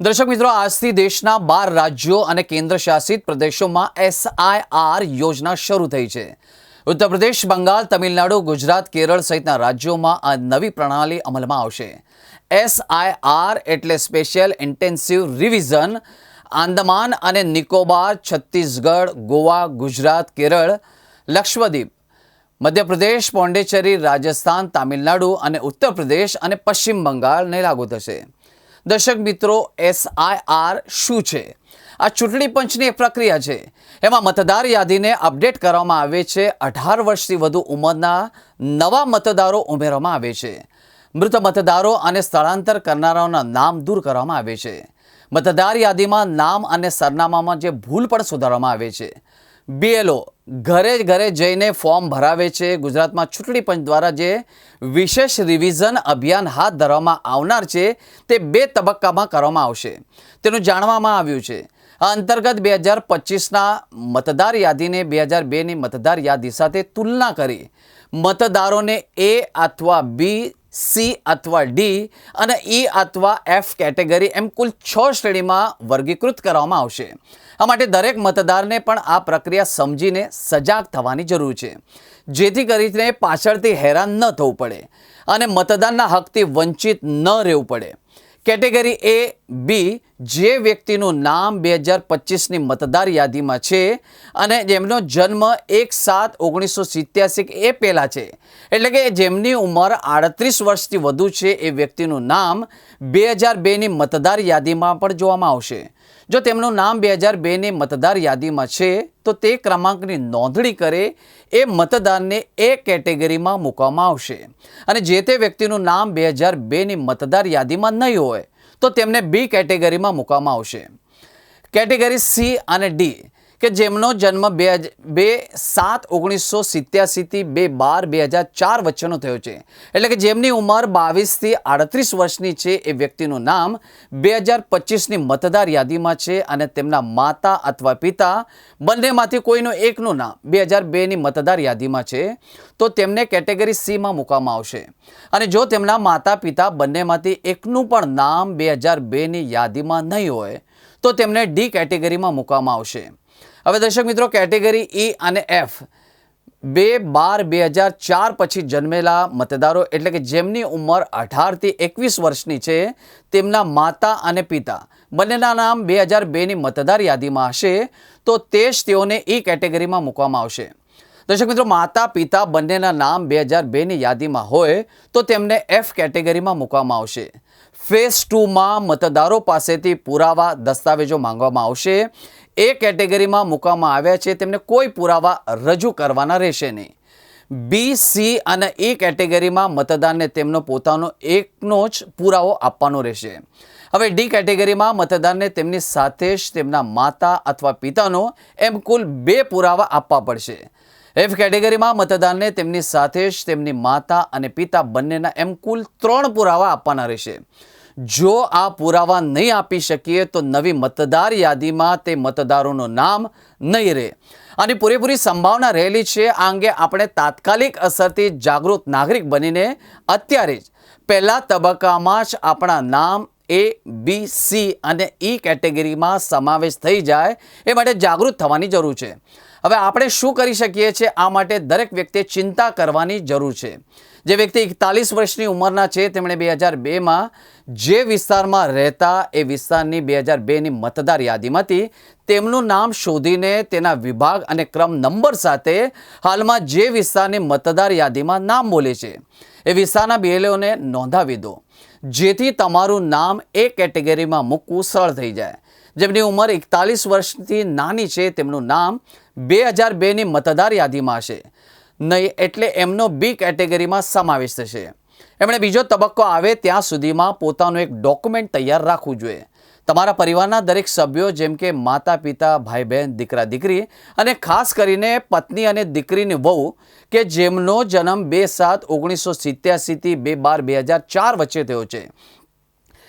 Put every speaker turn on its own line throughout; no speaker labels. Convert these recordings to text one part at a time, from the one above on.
દર્શક મિત્રો, આજથી દેશના બાર રાજ્યો અને કેન્દ્ર શાસિત પ્રદેશોમાં એસઆઈઆર યોજના શરૂ થઈ છે. ઉત્તર પ્રદેશ, બંગાળ, તમિલનાડુ, ગુજરાત, કેરળ સહિતના રાજ્યોમાં આ નવી પ્રણાલી અમલમાં આવશે. એસઆઈઆર એટલે સ્પેશિયલ ઇન્ટેન્સિવ રિવિઝન, આંદમાન અને નિકોબાર, છત્તીસગઢ, ગોવા, ગુજરાત, કેરળ, લક્ષદ્વીપ, મધ્યપ્રદેશ, પોંડેચેરી, રાજસ્થાન, તામિલનાડુ અને ઉત્તર પ્રદેશ અને પશ્ચિમ બંગાળને લાગુ થશે. દર્શક મિત્રો એસઆઈઆર શું છે? આ ચૂંટણી પંચની એક પ્રક્રિયા છે. એમાં મતદાર યાદીને અપડેટ કરવામાં આવે છે. અઢાર વર્ષથી વધુ ઉંમરના નવા મતદારો ઉમેરવામાં આવે છે. મૃત મતદારો અને સ્થળાંતર કરનારાઓના નામ દૂર કરવામાં આવે છે. મતદાર યાદીમાં નામ અને સરનામામાં જે ભૂલ પણ સુધારવામાં આવે છે. બીએલઓ ઘરે ઘરે જઈને ફોર્મ ભરાવે છે. ગુજરાતમાં ચૂંટણી પંચ દ્વારા જે વિશેષ રિવિઝન અભિયાન હાથ ધરવામાં આવનાર છે તે બે તબક્કામાં કરવામાં આવશે. તેનું જાણવામાં આવ્યું છે. આ અંતર્ગત બે હજાર પચીસના મતદાર યાદીને બે હજાર બેની મતદાર યાદી સાથે તુલના કરી મતદારોને એ અથવા બી સી અથવા ડી અને ઈ અથવા એફ કેટેગરી એમ કુલ છ શ્રેણીમાં વર્ગીકૃત કરવામાં આવશે. આ માટે દરેક મતદારને પણ આ પ્રક્રિયા સમજીને સજાગ થવાની જરૂર છે. જેથી કરીને પાછળથી હેરાન ન થવું પડે અને મતદાનના હકથી વંચિત ન રહેવું પડે. કેટેગરી એ બી જે વ્યક્તિનું નામ બે હજાર પચીસની મતદાર યાદીમાં છે અને જેમનો જન્મ એક સાત ઓગણીસો સિત્યાસી એ પહેલાં છે. એટલે કે જેમની ઉંમર આડત્રીસ વર્ષથી વધુ છે એ વ્યક્તિનું નામ બે હજાર બેની મતદાર યાદીમાં પણ જોવામાં આવશે. જો તેમનું નામ બે હજાર બેની મતદાર યાદીમાં છે, તો તે ક્રમાંકની નોંધણી કરે એ મતદારને એ કેટેગરીમાં મૂકવામાં આવશે. અને જે તે વ્યક્તિનું નામ બે હજાર બેની મતદાર યાદીમાં નહીં હોય, તો તેમને બી કેટેગરીમાં મૂકવામાં આવશે. કેટેગરી સી અને ડી કે જેમનો જન્મ બે બે સાત ઓગણીસો સિત્યાસીથી બે બાર બે હજાર ચાર વચ્ચેનો થયો છે. એટલે કે જેમની ઉંમર બાવીસથી આડત્રીસ વર્ષની છે એ વ્યક્તિનું નામ બે હજાર પચીસની મતદાર યાદીમાં છે અને તેમના માતા અથવા પિતા બંનેમાંથી કોઈનું એકનું નામ બે હજાર બેની મતદાર યાદીમાં છે, તો તેમને કેટેગરી સીમાં મૂકવામાં આવશે. અને જો તેમના માતા પિતા બંનેમાંથી એકનું પણ નામ બે હજાર બેની યાદીમાં નહીં હોય, તો તેમને ડી કેટેગરીમાં મૂકવામાં આવશે. હવે દર્શક મિત્રો, કેટેગરી ઈ અને એફ બે બાર બે હજાર ચાર પછી જન્મેલા મતદારો એટલે કે જેમની ઉંમર અઢારથી એકવીસ વર્ષની છે, તેમના માતા અને પિતા. બંનેના નામ બે હજાર બેની મતદાર યાદીમાં હશે, તો તે જ તેઓને ઈ કેટેગરીમાં મૂકવામાં આવશે. દર્શક મિત્રો, માતા, પિતા બંનેના નામ બે હજાર બેની યાદીમાં હોય, તો તેમને એફ કેટેગરીમાં મૂકવામાં આવશે. ફેઝ ટુમાં મતદારો પાસેથી પુરાવા, દસ્તાવેજો માંગવામાં આવશે. એ કેટેગરીમાં મૂકવામાં આવ્યા છે, તેમને કોઈ પુરાવા રજૂ કરવાના રહેશે નહીં. બી સી અને એ કેટેગરીમાં મતદારને તેમનો પોતાનો એકનો જ પુરાવો આપવાનો રહેશે. હવે ડી કેટેગરીમાં મતદારને તેમની સાથે જ તેમના માતા અથવા પિતાનો એમ કુલ બે પુરાવા આપવા પડશે. એફ કેટેગરીમાં મતદારને તેમની સાથે જ તેમની માતા અને પિતા બંનેના એમ કુલ ત્રણ પુરાવા આપવાના રહેશે. જો આ પુરાવા નહીં આપી શકીએ, તો નવી મતદાર યાદીમાં તે મતદારોનું નામ નહીં રહે. આની પૂરેપૂરી સંભાવના રહેલી છે, આ અંગે આપણે તાત્કાલિક અસરથી જાગૃત નાગરિક બનીને અત્યારે જ પહેલા તબક્કામાં જ આપણા નામ એ બી સી અને ઈ કેટેગરીમાં સમાવેશ થઈ જાય, એ માટે જાગૃત થવાની જરૂર છે. હવે આપણે શું કરી શકીએ છીએ? આ માટે દરેક વ્યક્તિએ ચિંતા કરવાની જરૂર છે. જે વ્યક્તિ એકતાલીસ વર્ષની ઉંમરના છે, તેમણે બે હજાર બેમાં જે વિસ્તારમાં રહેતા એ વિસ્તારની બે હજાર બેની મતદાર યાદીમાંથી તેમનું નામ શોધીને તેના વિભાગ અને ક્રમ નંબર સાથે હાલમાં જે વિસ્તારની મતદાર યાદીમાં નામ બોલે છે, એ વિસ્તારના બીએલઓને નોંધાવી દો. જેથી તમારું નામ એ કેટેગરીમાં મૂકવું સરળ થઈ જાય. જેમની ઉંમર એકતાલીસ વર્ષથી નાની છે, તેમનું નામ બે હજાર બેની મતદાર યાદીમાં હશે. નહીં એટલે એમનો બી કેટેગરીમાં સમાવેશ થશે. એમણે બીજો તબક્કો આવે ત્યાં સુધીમાં પોતાનું એક ડોક્યુમેન્ટ તૈયાર રાખવું જોઈએ. તમારા પરિવારના દરેક સભ્યો જેમ કે માતા, પિતા, ભાઈ, બહેન, દીકરા, દીકરી અને ખાસ કરીને પત્ની અને દીકરીની વહુ કે જેમનો જન્મ બે સાત ઓગણીસો સિત્યાસીથી બે બાર બે હજાર ચાર વચ્ચે થયો છે.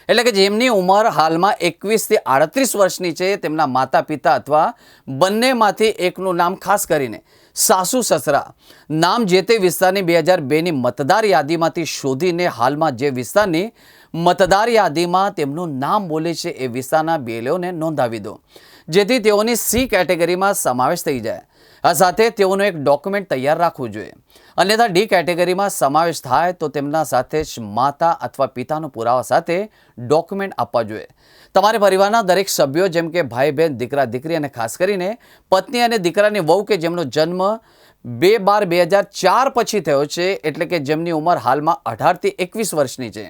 એટલે કે જેમની ઉંમર હાલમાં એકવીસથી આડત્રીસ વર્ષની છે, તેમના માતા પિતા અથવા બંનેમાંથી એકનું નામ ખાસ કરીને સાસુ સસરા. નામ જે તે વિસ્તારની બે હજાર બેની મતદાર યાદીમાંથી શોધીને હાલમાં જે વિસ્તારની મતદાર યાદીમાં તેમનું નામ બોલે છે એ વિસ્તારના બેલેઓને નોંધાવી દો. જેથી તેઓની સી કેટેગરીમાં સમાવેશ થઈ જાય. આ સાથે તેઓનું એક ડોક્યુમેન્ટ તૈયાર રાખવું જોઈએ. અન્યથા ડી કેટેગરીમાં સમાવેશ થાય તો તેમના સાથે જ માતા અથવા પિતાનો પુરાવા સાથે ડોક્યુમેન્ટ આપવા જોઈએ. તમારે પરિવારના દરેક સભ્યો, જેમ કે ભાઈ, બહેન, દીકરા, દીકરી અને ખાસ કરીને પત્ની અને દીકરાની વહુ કે જેમનો જન્મ બે બાર બે હજાર ચાર પછી થયો છે, એટલે કે જેમની ઉંમર હાલમાં અઢારથી એકવીસ વર્ષની છે.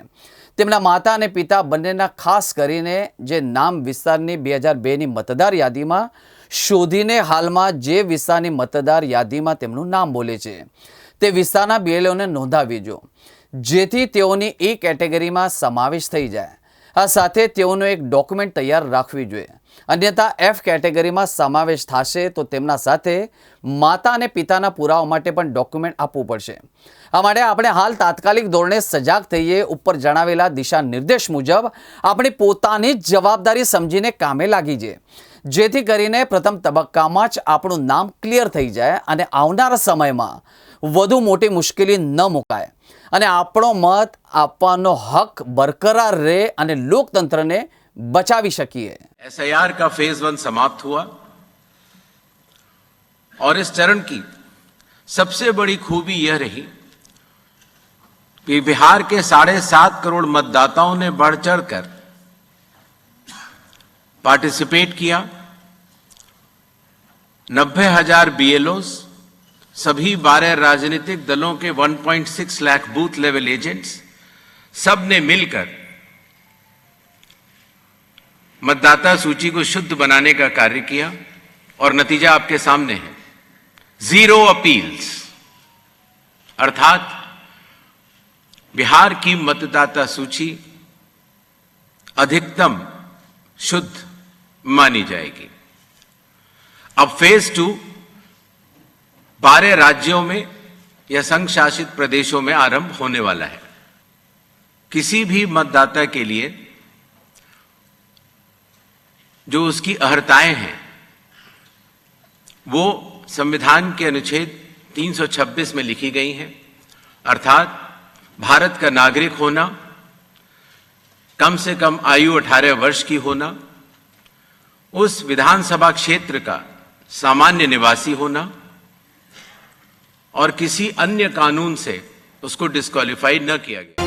તેમના માતા અને પિતા બંનેના ખાસ કરીને જે નામ વિસ્તારની બે હજાર બેની મતદાર યાદીમાં શોધીને હાલમાં જે વિસ્તારની મતદાર યાદીમાં તેમનું નામ બોલે છે. તે વિસ્તારના બીએલઓને નોંધાવી જો. જેથી તેઓની એ કેટેગરીમાં સમાવેશ થઈ જાય. આ સાથે તેઓનું એક ડોક્યુમેન્ટ તૈયાર રાખવી જોઈએ. અન્યથા એફ કેટેગરીમાં સમાવેશ થશે તો તેમના સાથે માતા અને પિતાના પુરાવા માટે પણ ડોક્યુમેન્ટ આપવું પડશે. આ માટે આપણે હાલ તાત્કાલિક ધોરણે સજાગ થઈએ ઉપર જણાવેલા દિશા નિર્દેશ મુજબ આપણી પોતાની જ જવાબદારી સમજીને કામે લાગી જઈએ જેથી કરીને પ્રથમ તબક્કામાં જ આપણું નામ ક્લિયર થઈ જાય અને આવનારા સમયમાં વધુ મોટી મુશ્કેલી ન મુકાય. અને આપણો મત આપવાનો હક બરકરાર રહે અને લોકતંત્રને બચાવી શકીએ
एसआईआर का फेज वन समाप्त हुआ और इस चरण की सबसे बड़ी खूबी यह रही कि बिहार के साढ़े सात करोड़ मतदाताओं ने बढ़ चढ़कर पार्टिसिपेट किया नब्बे हजार बीएलओस सभी बारह राजनीतिक दलों के 1.6 लाख बूथ लेवल एजेंट्स सबने मिलकर मतदाता सूची को शुद्ध बनाने का कार्य किया और नतीजा आपके सामने है। ज़ीरो अपील्स अर्थात बिहार की मतदाता सूची अधिकतम शुद्ध मानी जाएगी। अब फ़ेज़ टू बारह राज्यों में या संघ शासित प्रदेशों में आरंभ होने वाला है। किसी भी मतदाता के लिए जो उसकी अहर्ताएँ हैं, वो संविधान के अनुच्छेद 326 में लिखी गई हैं। अर्थात भारत का नागरिक होना, कम से कम आयु 18 वर्ष की होना, उस विधानसभा क्षेत्र का सामान्य निवासी होना और किसी अन्य कानून से उसको डिस्क्वालीफाई न किया गया